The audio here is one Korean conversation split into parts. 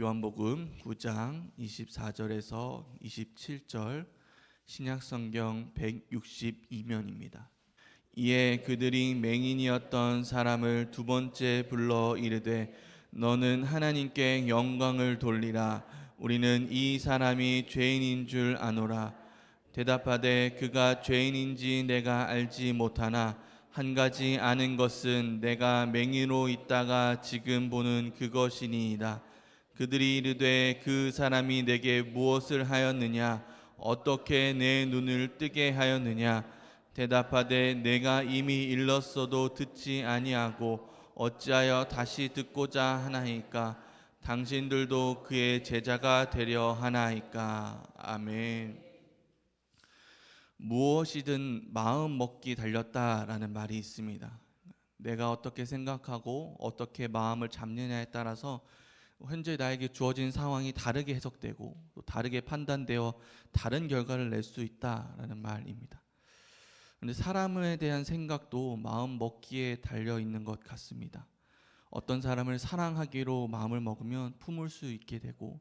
요한복음 9장 24절에서 27절 신약성경 162면입니다. 이에 그들이 맹인이었던 사람을 두 번째 불러 이르되 너는 하나님께 영광을 돌리라 우리는 이 사람이 죄인인 줄 아노라 대답하되 그가 죄인인지 내가 알지 못하나 한 가지 아는 것은 내가 맹인으로 있다가 지금 보는 그것이니이다. 그들이 이르되 그 사람이 내게 무엇을 하였느냐 어떻게 내 눈을 뜨게 하였느냐 대답하되 내가 이미 일렀어도 듣지 아니하고 어찌하여 다시 듣고자 하나이까 당신들도 그의 제자가 되려 하나이까 아멘. 무엇이든 마음 먹기 달렸다라는 말이 있습니다. 내가 어떻게 생각하고 어떻게 마음을 잡느냐에 따라서 현재 나에게 주어진 상황이 다르게 해석되고 또 다르게 판단되어 다른 결과를 낼 수 있다라는 말입니다. 그런데 사람에 대한 생각도 마음 먹기에 달려 있는 것 같습니다. 어떤 사람을 사랑하기로 마음을 먹으면 품을 수 있게 되고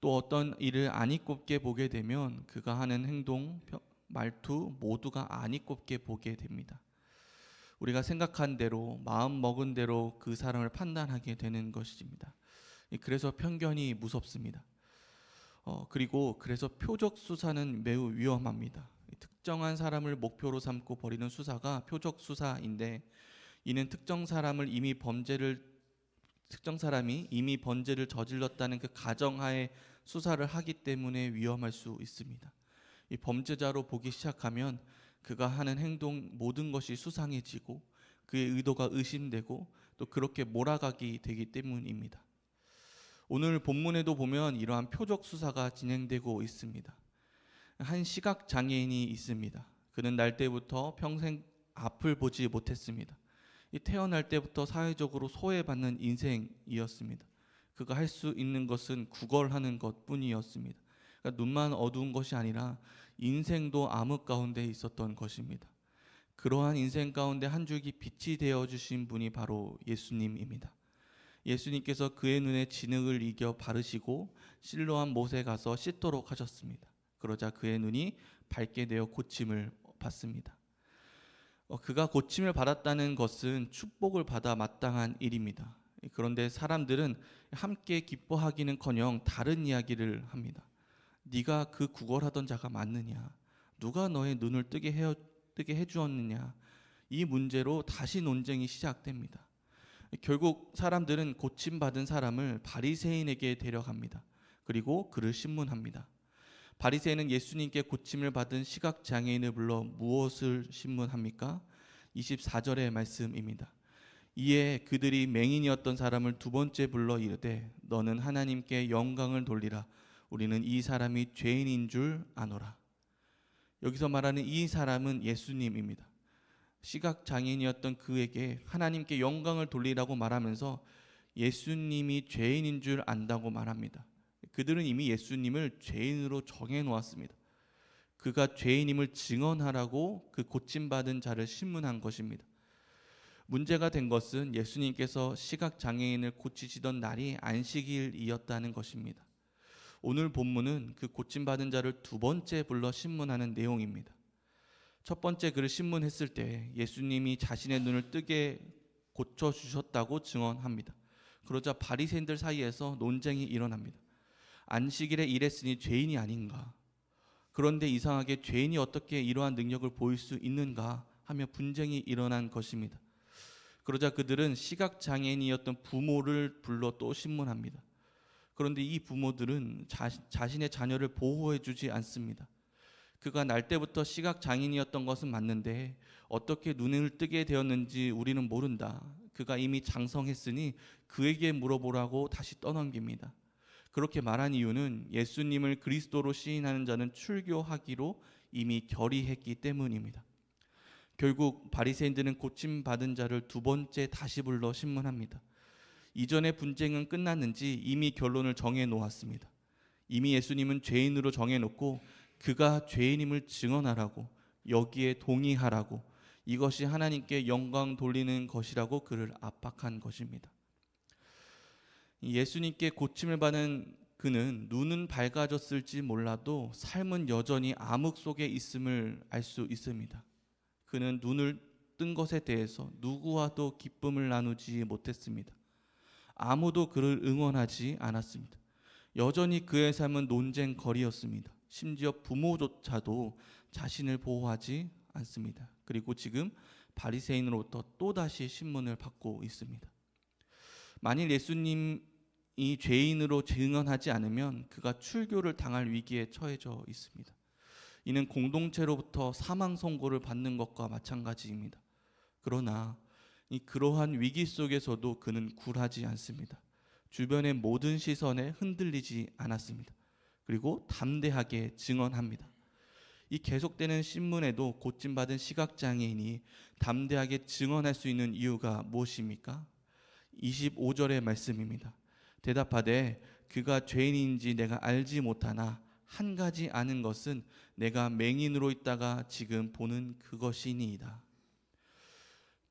또 어떤 일을 안이꼽게 보게 되면 그가 하는 행동, 말투 모두가 안이꼽게 보게 됩니다. 우리가 생각한 대로 마음 먹은 대로 그 사람을 판단하게 되는 것입니다. 그래서 편견이 무섭습니다. 어, 그리고 그래서 표적 수사는 매우 위험합니다. 특정한 사람을 목표로 삼고 벌이는 수사가 표적 수사인데 이는 특정 사람을 이미 범죄를 특정 사람이 이미 범죄를 저질렀다는 그 가정하에 수사를 하기 때문에 위험할 수 있습니다. 이 범죄자로 보기 시작하면 그가 하는 행동 모든 것이 수상해지고 그의 의도가 의심되고 또 그렇게 몰아가기 되기 때문입니다. 오늘 본문에도 보면 이러한 표적 수사가 진행되고 있습니다. 한 시각 장애인이 있습니다. 그는 날 때부터 평생 앞을 보지 못했습니다. 태어날 때부터 사회적으로 소외받는 인생이었습니다. 그가 할 수 있는 것은 구걸하는 것뿐이었습니다. 그러니까 눈만 어두운 것이 아니라 인생도 암흑 가운데 있었던 것입니다. 그러한 인생 가운데 한 줄기 빛이 되어 주신 분이 바로 예수님입니다. 예수님께서 그의 눈에 진흙을 이겨 바르시고 실로한 못에 가서 씻도록 하셨습니다. 그러자 그의 눈이 밝게 되어 고침을 받습니다. 어, 그가 고침을 받았다는 것은 축복을 받아 마땅한 일입니다. 그런데 사람들은 함께 기뻐하기는커녕 다른 이야기를 합니다. 네가 그 구걸하던 자가 맞느냐? 누가 너의 눈을 뜨게 해 뜨게 해 주었느냐? 이 문제로 다시 논쟁이 시작됩니다. 결국 사람들은 고침 받은 사람을 바리새인에게 데려갑니다. 그리고 그를 신문합니다. 바리새인은 예수님께 고침을 받은 시각 장애인을 불러 무엇을 신문합니까? 24절의 말씀입니다. 이에 그들이 맹인이었던 사람을 두 번째 불러 이르되 너는 하나님께 영광을 돌리라 우리는 이 사람이 죄인인 줄 아노라. 여기서 말하는 이 사람은 예수님입니다. 시각 장애인이었던 그에게 하나님께 영광을 돌리라고 말하면서 예수님이 죄인인 줄 안다고 말합니다. 그들은 이미 예수님을 죄인으로 정해 놓았습니다. 그가 죄인임을 증언하라고 그 고침받은 자를 신문한 것입니다. 문제가 된 것은 예수님께서 시각 장애인을 고치시던 날이 안식일이었다는 것입니다. 오늘 본문은 그 고침받은 자를 두 번째 불러 신문하는 내용입니다. 첫 번째 그를 신문했을 때 예수님이 자신의 눈을 뜨게 고쳐 주셨다고 증언합니다. 그러자 바리새인들 사이에서 논쟁이 일어납니다. 안식일에 일했으니 죄인이 아닌가? 그런데 이상하게 죄인이 어떻게 이러한 능력을 보일 수 있는가 하며 분쟁이 일어난 것입니다. 그러자 그들은 시각 장애인이었던 부모를 불러 또 신문합니다. 그런데 이 부모들은 자, 자신의 자녀를 보호해 주지 않습니다. 그가 날 때부터 시각 장인이었던 것은 맞는데 어떻게 눈을 뜨게 되었는지 우리는 모른다. 그가 이미 장성했으니 그에게 물어보라고 다시 떠넘깁니다. 그렇게 말한 이유는 예수님을 그리스도로 시인하는 자는 출교하기로 이미 결의했기 때문입니다. 결국 바리새인들은 고침 받은 자를 두 번째 다시 불러 신문합니다. 이전의 분쟁은 끝났는지 이미 결론을 정해 놓았습니다. 이미 예수님은 죄인으로 정해 놓고 그가 죄인임을 증언하라고 여기에 동의하라고 이것이 하나님께 영광 돌리는 것이라고 그를 압박한 것입니다. 예수님께 고침을 받은 그는 눈은 밝아졌을지 몰라도 삶은 여전히 암흑 속에 있음을 알 수 있습니다. 그는 눈을 뜬 것에 대해서 누구와도 기쁨을 나누지 못했습니다. 아무도 그를 응원하지 않았습니다. 여전히 그의 삶은 논쟁거리였습니다. 심지어 부모조차도 자신을 보호하지 않습니다. 그리고 지금 바리새인으로부터 또다시 신문을 받고 있습니다. 만일 예수님이 죄인으로 증언하지 않으면 그가 출교를 당할 위기에 처해져 있습니다. 이는 공동체로부터 사망 선고를 받는 것과 마찬가지입니다. 그러나 이 그러한 위기 속에서도 그는 굴하지 않습니다. 주변의 모든 시선에 흔들리지 않았습니다. 그리고 담대하게 증언합니다. 이 계속되는 신문에도 고침받은 시각장애인이 담대하게 증언할 수 있는 이유가 무엇입니까? 25절의 말씀입니다. 대답하되 그가 죄인인지 내가 알지 못하나 한 가지 아는 것은 내가 맹인으로 있다가 지금 보는 그것이니이다.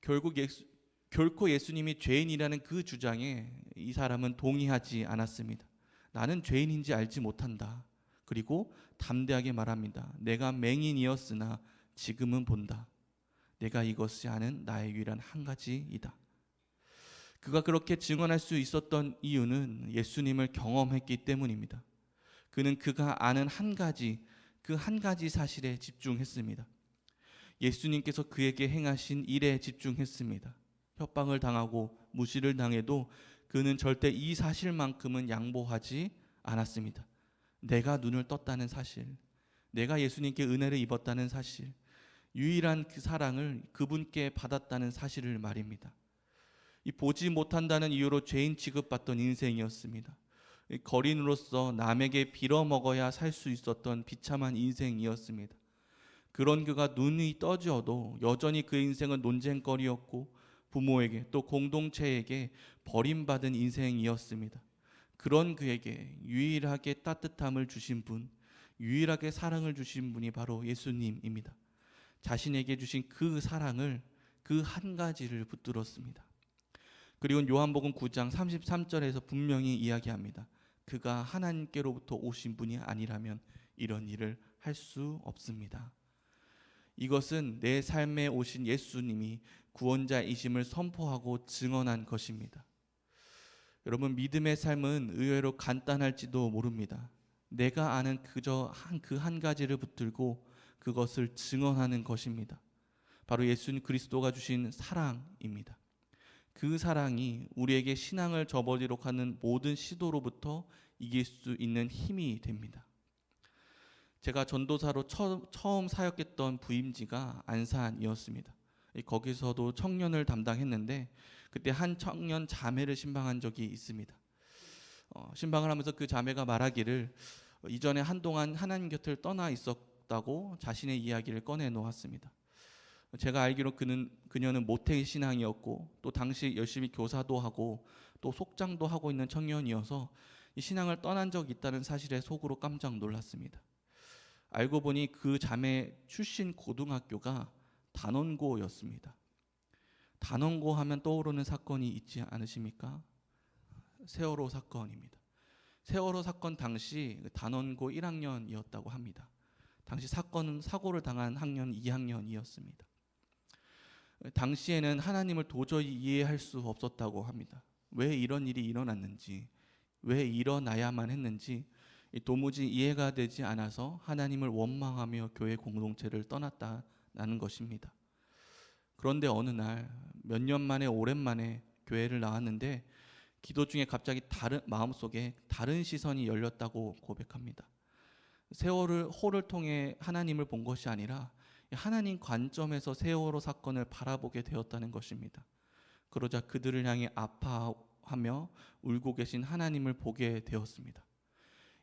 결국 예수, 결코 예수님이 죄인이라는 그 주장에 이 사람은 동의하지 않았습니다. 나는 죄인인지 알지 못한다. 그리고 담대하게 말합니다. 내가 맹인이었으나 지금은 본다. 내가 이것이 아는 나의 유일한 한 가지이다. 그가 그렇게 증언할 수 있었던 이유는 예수님을 경험했기 때문입니다. 그는 그가 아는 한 가지, 그 한 가지 사실에 집중했습니다. 예수님께서 그에게 행하신 일에 집중했습니다. 협박을 당하고 무시를 당해도 그는 절대 이 사실만큼은 양보하지 않았습니다. 내가 눈을 떴다는 사실, 내가 예수님께 은혜를 입었다는 사실, 유일한 그 사랑을 그분께 받았다는 사실을 말입니다. 이 보지 못한다는 이유로 죄인 취급받던 인생이었습니다. 이 거린으로서 남에게 빌어먹어야 살 수 있었던 비참한 인생이었습니다. 그런 그가 눈이 떠져도 여전히 그 인생은 논쟁거리였고 부모에게 또 공동체에게 버림받은 인생이었습니다. 그런 그에게 유일하게 따뜻함을 주신 분, 유일하게 사랑을 주신 분이 바로 예수님입니다. 자신에게 주신 그 사랑을 그 한 가지를 붙들었습니다. 그리고 요한복음 9장 33절에서 분명히 이야기합니다. 그가 하나님께로부터 오신 분이 아니라면 이런 일을 할 수 없습니다. 이것은 내 삶에 오신 예수님이 구원자이심을 선포하고 증언한 것입니다. 여러분 믿음의 삶은 의외로 간단할지도 모릅니다. 내가 아는 그저 한 그 한 가지를 붙들고 그것을 증언하는 것입니다. 바로 예수 그리스도가 주신 사랑입니다. 그 사랑이 우리에게 신앙을 접어지도록 하는 모든 시도로부터 이길 수 있는 힘이 됩니다. 제가 전도사로 처, 처음 사역했던 부임지가 안산이었습니다. 거기서도 청년을 담당했는데 그때 한 청년 자매를 신방한 적이 있습니다. 어, 신방을 하면서 그 자매가 말하기를 이전에 한동안 하나님 곁을 떠나 있었다고 자신의 이야기를 꺼내 놓았습니다. 제가 알기로 그는 그녀는 모태 신앙이었고 또 당시 열심히 교사도 하고 또 속장도 하고 있는 청년이어서 이 신앙을 떠난 적이 있다는 사실에 속으로 깜짝 놀랐습니다. 알고 보니 그 자매 출신 고등학교가 단원고였습니다. 단원고 하면 떠오르는 사건이 있지 않으십니까? 세월호 사건입니다. 세월호 사건 당시 그 단원고 1학년이었다고 합니다. 당시 사건은 사고를 당한 학년 2학년이었습니다. 당시에는 하나님을 도저히 이해할 수 없었다고 합니다. 왜 이런 일이 일어났는지, 왜 일어나야만 했는지 도무지 이해가 되지 않아서 하나님을 원망하며 교회 공동체를 떠났다는 것입니다. 그런데 어느 날 몇 년 만에 오랜만에 교회를 나왔는데 기도 중에 갑자기 다른 마음속에 다른 시선이 열렸다고 고백합니다. 세월을 호를 통해 하나님을 본 것이 아니라 하나님 관점에서 세월호 사건을 바라보게 되었다는 것입니다. 그러자 그들을 향해 아파하며 울고 계신 하나님을 보게 되었습니다.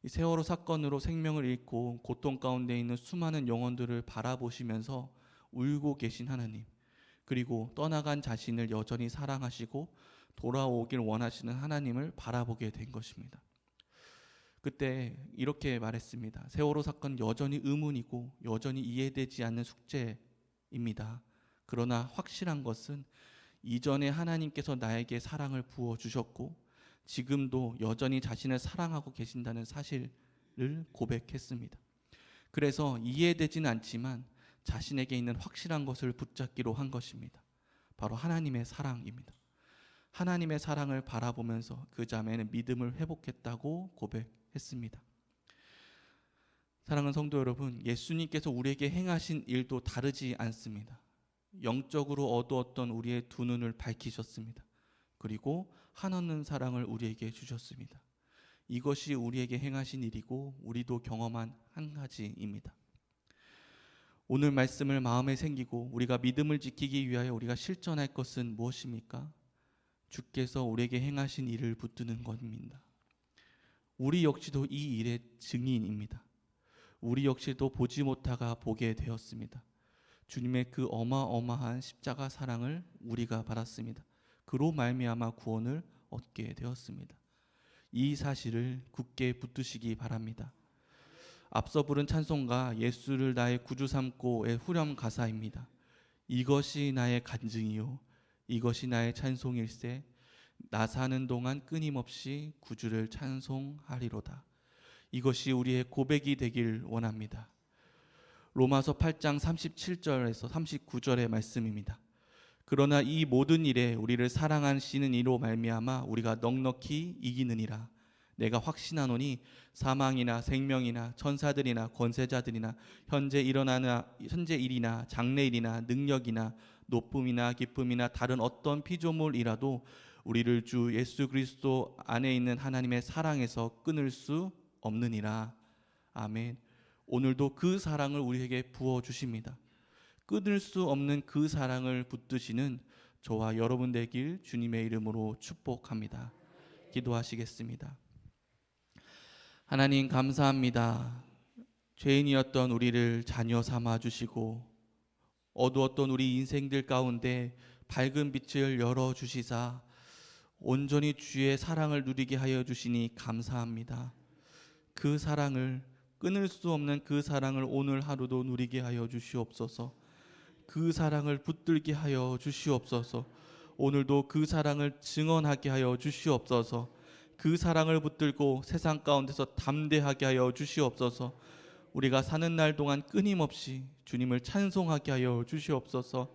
이 세월호 사건으로 생명을 잃고 고통 가운데 있는 수많은 영혼들을 바라보시면서 울고 계신 하나님, 그리고 떠나간 자신을 여전히 사랑하시고 돌아오길 원하시는 하나님을 바라보게 된 것입니다. 그때 이렇게 말했습니다. 세월호 사건 여전히 의문이고 여전히 이해되지 않는 숙제입니다. 그러나 확실한 것은 이전에 하나님께서 나에게 사랑을 부어 주셨고 지금도 여전히 자신을 사랑하고 계신다는 사실을 고백했습니다. 그래서 이해되지는 않지만 자신에게 있는 확실한 것을 붙잡기로 한 것입니다. 바로 하나님의 사랑입니다. 하나님의 사랑을 바라보면서 그 자매는 믿음을 회복했다고 고백했습니다. 사랑하는 성도 여러분, 예수님께서 우리에게 행하신 일도 다르지 않습니다. 영적으로 어두웠던 우리의 두 눈을 밝히셨습니다. 그리고 한없는 사랑을 우리에게 주셨습니다. 이것이 우리에게 행하신 일이고 우리도 경험한 한 가지입니다. 오늘 말씀을 마음에 생기고 우리가 믿음을 지키기 위하여 우리가 실천할 것은 무엇입니까? 주께서 우리에게 행하신 일을 붙드는 겁니다. 우리 역시도 이 일의 증인입니다. 우리 역시도 보지 못하가 보게 되었습니다. 주님의 그 어마어마한 십자가 사랑을 우리가 받았습니다. 그로 말미암아 구원을 얻게 되었습니다. 이 사실을 굳게 붙드시기 바랍니다. 앞서 부른 찬송가 예수를 나의 구주 삼고의 후렴 가사입니다. 이것이 나의 간증이요 이것이 나의 찬송일세 나 사는 동안 끊임없이 구주를 찬송하리로다. 이것이 우리의 고백이 되길 원합니다. 로마서 8장 37절에서 39절의 말씀입니다. 그러나 이 모든 일에 우리를 사랑하시는 이로 말미암아 우리가 넉넉히 이기느니라. 내가 확신하노니 사망이나 생명이나 천사들이나 권세자들이나 현재 일어나나 현재 일이나 장래 일이나 능력이나 높음이나 기쁨이나 다른 어떤 피조물이라도 우리를 주 예수 그리스도 안에 있는 하나님의 사랑에서 끊을 수 없느니라. 아멘. 오늘도 그 사랑을 우리에게 부어 주십니다. 끊을 수 없는 그 사랑을 붙드시는 저와 여러분 되길 주님의 이름으로 축복합니다. 기도하시겠습니다. 하나님 감사합니다. 죄인이었던 우리를 자녀 삼아 주시고 어두웠던 우리 인생들 가운데 밝은 빛을 열어 주시사 온전히 주의 사랑을 누리게 하여 주시니 감사합니다. 그 사랑을 끊을 수 없는 그 사랑을 오늘 하루도 누리게 하여 주시옵소서. 그 사랑을 붙들게 하여 주시옵소서. 오늘도 그 사랑을 증언하게 하여 주시옵소서. 그 사랑을 붙들고 세상 가운데서 담대하게 하여 주시옵소서. 우리가 사는 날 동안 끊임없이 주님을 찬송하게 하여 주시옵소서.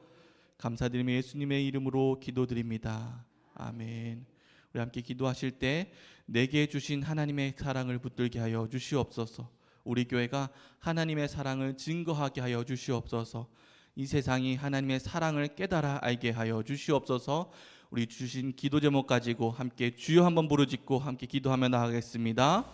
감사드리며 예수님의 이름으로 기도드립니다. 아멘. 우리 함께 기도하실 때 내게 주신 하나님의 사랑을 붙들게 하여 주시옵소서. 우리 교회가 하나님의 사랑을 증거하게 하여 주시옵소서. 이 세상이 하나님의 사랑을 깨달아 알게 하여 주시옵소서. 우리 주신 기도 제목 가지고 함께 주여 한번 부르짖고 함께 기도하며 나가겠습니다.